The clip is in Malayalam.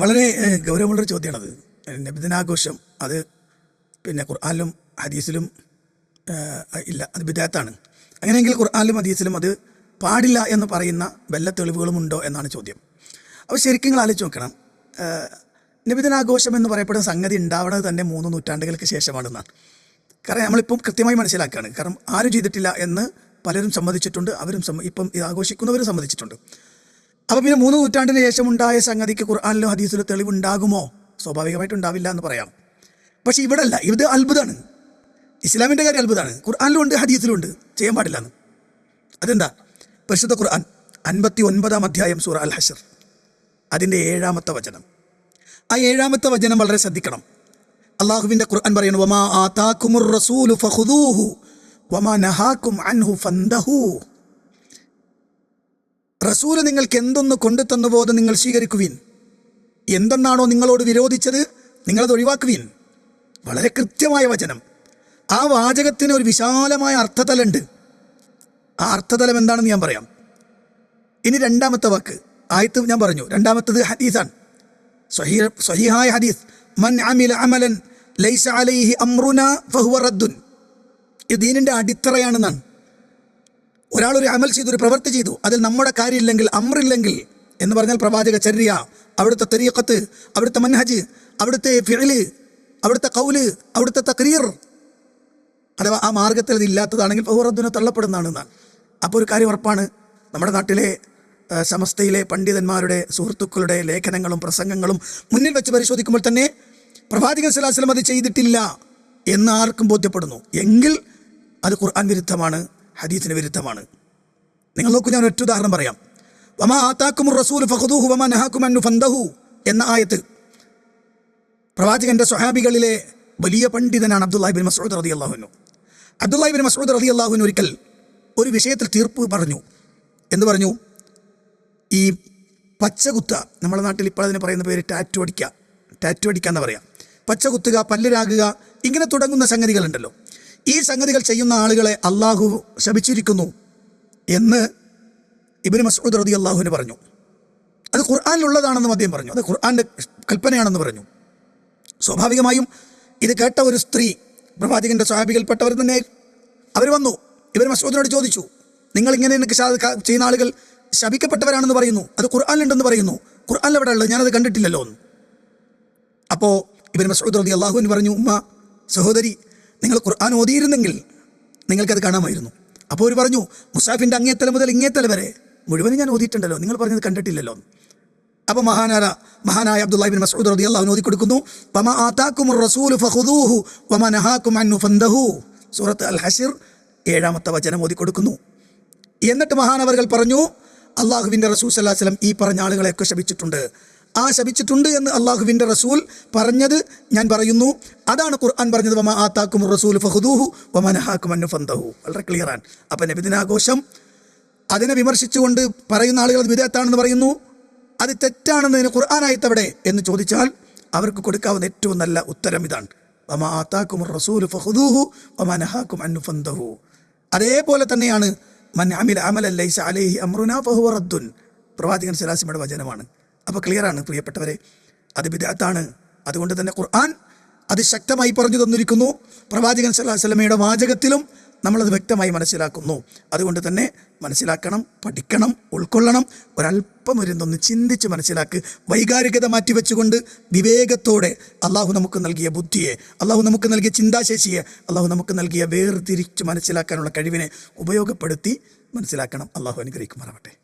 വളരെ ഗൗരവമുള്ളൊരു ചോദ്യമാണത് നബിദിനാഘോഷം അത് പിന്നെ ഖുർആാനിലും ഹദീസിലും ഇല്ല അത് ബിദാത്താണ്. അങ്ങനെയെങ്കിൽ ഖുർആാനിലും ഹദീസിലും അത് പാടില്ല എന്ന് പറയുന്ന വല്ല തെളിവുകളുമുണ്ടോ എന്നാണ് ചോദ്യം. അപ്പോൾ ശരിക്കും നിങ്ങൾ ആലോചിച്ച് നോക്കണം. നിബിദിനാഘോഷം എന്ന് പറയപ്പെടുന്ന സംഗതി ഉണ്ടാവുന്നത് തന്നെ മൂന്ന് നൂറ്റാണ്ടുകൾക്ക് ശേഷമാണെന്നാണ്. കാരണം നമ്മളിപ്പം കൃത്യമായി മനസ്സിലാക്കുകയാണ് കാരണം ആരും ചെയ്തിട്ടില്ല എന്ന് പലരും സമ്മതിച്ചിട്ടുണ്ട് അവരും ഇപ്പം ഇത് ആഘോഷിക്കുന്നവരും സമ്മതിച്ചിട്ടുണ്ട്. അപ്പം പിന്നെ മൂന്ന് നൂറ്റാണ്ടിന് ശേഷം ഉണ്ടായ സംഗതിക്ക് ഖുർആാനിലോ ഹദീസിലോ തെളിവുണ്ടാകുമോ? സ്വാഭാവികമായിട്ട് ഉണ്ടാവില്ല എന്ന് പറയാം. പക്ഷെ ഇവിടെ അല്ല ഇത് അത്ഭുതമാണ് ഇസ്ലാമിന്റെ കാര്യം അത്ഭുതമാണ് ഖുർആാനിലും ഉണ്ട് ഹദീസിലും ഉണ്ട് ചെയ്യാൻ പാടില്ല എന്ന്. അതെന്താ? പരിശുദ്ധ ഖുർആൻ അൻപത്തി ഒൻപതാം അധ്യായം സൂറ അൽ ഹഷർ അതിന്റെ ഏഴാമത്തെ വചനം. ആ ഏഴാമത്തെ വചനം വളരെ ശ്രദ്ധിക്കണം. അള്ളാഹുവിന്റെ ഖുർആൻ പറയുന്നു വമാ ആതാക്കുമുർ റസൂലു ഫഖുദൂഹു വമാ നഹാക്കും അൻഹു ഫന്തഹു. റസൂൽ നിങ്ങൾക്ക് എന്തൊന്ന് കൊണ്ടു തന്നുവോ അത് നിങ്ങൾ സ്വീകരിക്കുവിൻ. എന്തെന്നാണോ നിങ്ങളോട് വിരോധിച്ചത് നിങ്ങളത് ഒഴിവാക്കുവിൻ. വളരെ കൃത്യമായ വചനം. ആ വാചകത്തിന് ഒരു വിശാലമായ അർത്ഥതലുണ്ട് ആ അർത്ഥതലം എന്താണെന്ന് ഞാൻ പറയാം. ഇനി രണ്ടാമത്തെ വാക്ക്. ആയത്ത് ഞാൻ പറഞ്ഞു. രണ്ടാമത്തത് ഹദീസാണ്. സ്വഹീ സ്വഹീഹായ ഹദീസ്. മൻ അമില അമലൻ ലൈസ അലൈഹി അമ്രുന ഫഹുവ റദ്ദുൻ. ഇത് ദീനിന്റെ അടിത്തറയാണെന്നാണ്. ഒരാൾ ഒരു അമൽ ചെയ്തു ഒരു പ്രവൃത്തി ചെയ്തു അതിൽ നമ്മുടെ കാര്യമില്ലെങ്കിൽ അമ്രില്ലെങ്കിൽ എന്ന് പറഞ്ഞാൽ പ്രവാചക ചര്യ അവിടുത്തെ തെരീക്കത്ത് അവിടുത്തെ മൻഹജ് അവിടുത്തെ ഫിഴൽ അവിടുത്തെ കൗൽ അവിടുത്തെ തക്രീർ. അഥവാ ആ മാർഗത്തിൽ അത് ഇല്ലാത്തതാണെങ്കിൽ ബഹുറദ്ദിനെ തള്ളപ്പെടുന്നതാണ് എന്നാൽ അപ്പോൾ ഒരു കാര്യം ഉറപ്പാണ് നമ്മുടെ നാട്ടിലെ സമസ്തയിലെ പണ്ഡിതന്മാരുടെ സുഹൃത്തുക്കളുടെ ലേഖനങ്ങളും പ്രസംഗങ്ങളും മുന്നിൽ വെച്ച് പരിശോധിക്കുമ്പോൾ തന്നെ പ്രവാചകൻ സലാഹുലം അത് ചെയ്തിട്ടില്ല എന്ന് ആർക്കും ബോധ്യപ്പെടുന്നു. എങ്കിൽ അത് ഖുർആൻ വിരുദ്ധമാണ്. ഹദീസിന് വിരുദ്ധമാണ്. നിങ്ങൾ നോക്കൂ ഞാൻ ഒറ്റ ഉദാഹരണം പറയാം. വമാ ആത്താക്കും റസൂൽ ഫഹദൂഹു വമാ നഹാക്കും അന്നു ഫന്തഹു എന്ന ആയത്ത്. പ്രവാചകന്റെ സ്വഹാബികളിലെ വലിയ പണ്ഡിതനാണ് അബ്ദുല്ലാഹിബിൻ മസൂദ് റതി അള്ളാഹുനു അബ്ദുല്ലാഹിബിൻ മസൂദ് റതി അള്ളാഹുനു ഒരിക്കൽ ഒരു വിഷയത്തിൽ തീർപ്പ് പറഞ്ഞു. എന്ന് പറഞ്ഞു? ഈ പച്ചകുത്ത നമ്മുടെ നാട്ടിൽ ഇപ്പോൾ അതിന് പറയുന്ന പേര് ടാറ്റു അടിക്കുക ടാറ്റു അടിക്കുക എന്ന് പറയാം. പച്ചകുത്തുക കുത്തുക ഇങ്ങനെ തുടങ്ങുന്ന സംഗതികളുണ്ടല്ലോ. ഈ സംഗതികൾ ചെയ്യുന്ന ആളുകളെ അള്ളാഹു ശപിച്ചിരിക്കുന്നു എന്ന് ഇബിന് മസൂദ് റതി അള്ളാഹുവിന് പറഞ്ഞു. അത് ഖുർആാനിലുള്ളതാണെന്നും അദ്ദേഹം പറഞ്ഞു. അത് ഖുർആാന്റെ കൽപ്പനയാണെന്ന് പറഞ്ഞു. സ്വാഭാവികമായും ഇത് കേട്ട ഒരു സ്ത്രീ പ്രവാചകന്റെ സ്വാഭാവികൽപ്പെട്ടവർ തന്നെ അവർ വന്നു. ഇവർ മസൂദിനോട് ചോദിച്ചു നിങ്ങൾ ഇങ്ങനെ എനിക്ക് ചെയ്യുന്ന ആളുകൾ ശപിക്കപ്പെട്ടവരാണെന്ന് പറയുന്നു. അത് ഖുർആാനിലുണ്ടെന്ന് പറയുന്നു. ഖുർആാനിൽ എവിടെ ഉള്ളത്? ഞാനത് കണ്ടിട്ടില്ലല്ലോ. എന്ന്. അപ്പോൾ ഇവർ മസൂദ് റതി അള്ളാഹുവിന് പറഞ്ഞു ഉമ്മ സഹോദരി നിങ്ങൾ ഖുർആൻ ഓതിയിരുന്നെങ്കിൽ നിങ്ങൾക്കത് കാണാമായിരുന്നു. അപ്പോൾ അവർ പറഞ്ഞു മുസാഫിന്റെ അങ്ങേത്തല മുതൽ ഇങ്ങേത്തല വരെ മുഴുവനും ഞാൻ ഓതിയിട്ടുണ്ടല്ലോ. നിങ്ങൾ പറഞ്ഞത് കണ്ടിട്ടില്ലല്ലോ. അപ്പോൾ മഹാനാര മഹാനായ അബ്ദുല്ലാഹിബിൻ മസൂദ് റതി അള്ളാഹു ഓതി കൊടുക്കുന്നു വമ ആതാക്കും റസൂൽ ഫഖുദൂഹു വമ നഹാക്കും ഫന്തഹു സൂറത്ത് അൽ ഹഷിർ ഏഴാമത്തെ വചനം ഓതി കൊടുക്കുന്നു എന്നിട്ട് മഹാനവറുകൾ പറഞ്ഞു അള്ളാഹുവിന്റെ റസൂസ് അല്ലാസ്ലം ഈ പറഞ്ഞ ആളുകളെയൊക്കെ ശപിച്ചിട്ടുണ്ട്. ആ ശപിച്ചിട്ടുണ്ട് എന്ന് അള്ളാഹുവിന്റെ റസൂൽ പറഞ്ഞത് ഞാൻ പറയുന്നു. അതാണ് ഖുർആൻ പറഞ്ഞത് വമ ആത്താക്കും റസൂൽ ഫഹുദൂഹു വമനഹാക്കും അന്നു ഫന്തഹു വളരെ ക്ലിയറാണ് അപ്പം നബിദിനാഘോഷം അതിനെ വിമർശിച്ചുകൊണ്ട് പറയുന്ന ആളുകൾ വിദേഹത്താണെന്ന് പറയുന്നു. അത് തെറ്റാണെന്നതിന് ഖുർആാനായിത്തവിടെ എന്ന് ചോദിച്ചാൽ അവർക്ക് കൊടുക്കാവുന്ന ഏറ്റവും നല്ല ഉത്തരം ഇതാണ്. വമ ആത്താക്കും റസൂൽ ഫഹുദൂഹു വമനഹാക്കും അന്നു ഫന്തഹു അതേപോലെ തന്നെയാണ് മൻ അമിൽ അമല ലൈസ അലൈഹി അമ്രുന ഫഹുവ റദ്ദുൻ. പ്രവാചകൻ സലാസിമയുടെ വചനമാണ്. അപ്പോൾ ക്ലിയറാണ് പ്രിയപ്പെട്ടവരെ. അത് വിദഗ്ധാണ് അതുകൊണ്ട് തന്നെ ഖുർആൻ അത് ശക്തമായി പറഞ്ഞു തന്നിരിക്കുന്നു. പ്രവാചകൻ സല്ലല്ലാഹു അലൈഹി വസല്ലമയുടെ വാചകത്തിലും നമ്മളത് വ്യക്തമായി മനസ്സിലാക്കുന്നു. അതുകൊണ്ട് തന്നെ മനസ്സിലാക്കണം പഠിക്കണം ഉൾക്കൊള്ളണം. ഒരല്പം ഇരുന്നൊന്ന് ചിന്തിച്ച് മനസ്സിലാക്ക്. വൈകാരികത മാറ്റിവെച്ചുകൊണ്ട് വിവേകത്തോടെ അള്ളാഹു നമുക്ക് നൽകിയ ബുദ്ധിയെ അള്ളാഹു നമുക്ക് നൽകിയ ചിന്താശേഷിയെ അള്ളാഹു നമുക്ക് നൽകിയ വേർതിരിച്ച് മനസ്സിലാക്കാനുള്ള കഴിവിനെ ഉപയോഗപ്പെടുത്തി മനസ്സിലാക്കണം. അള്ളാഹു അനുഗ്രഹിക്കുമാറാവട്ടെ.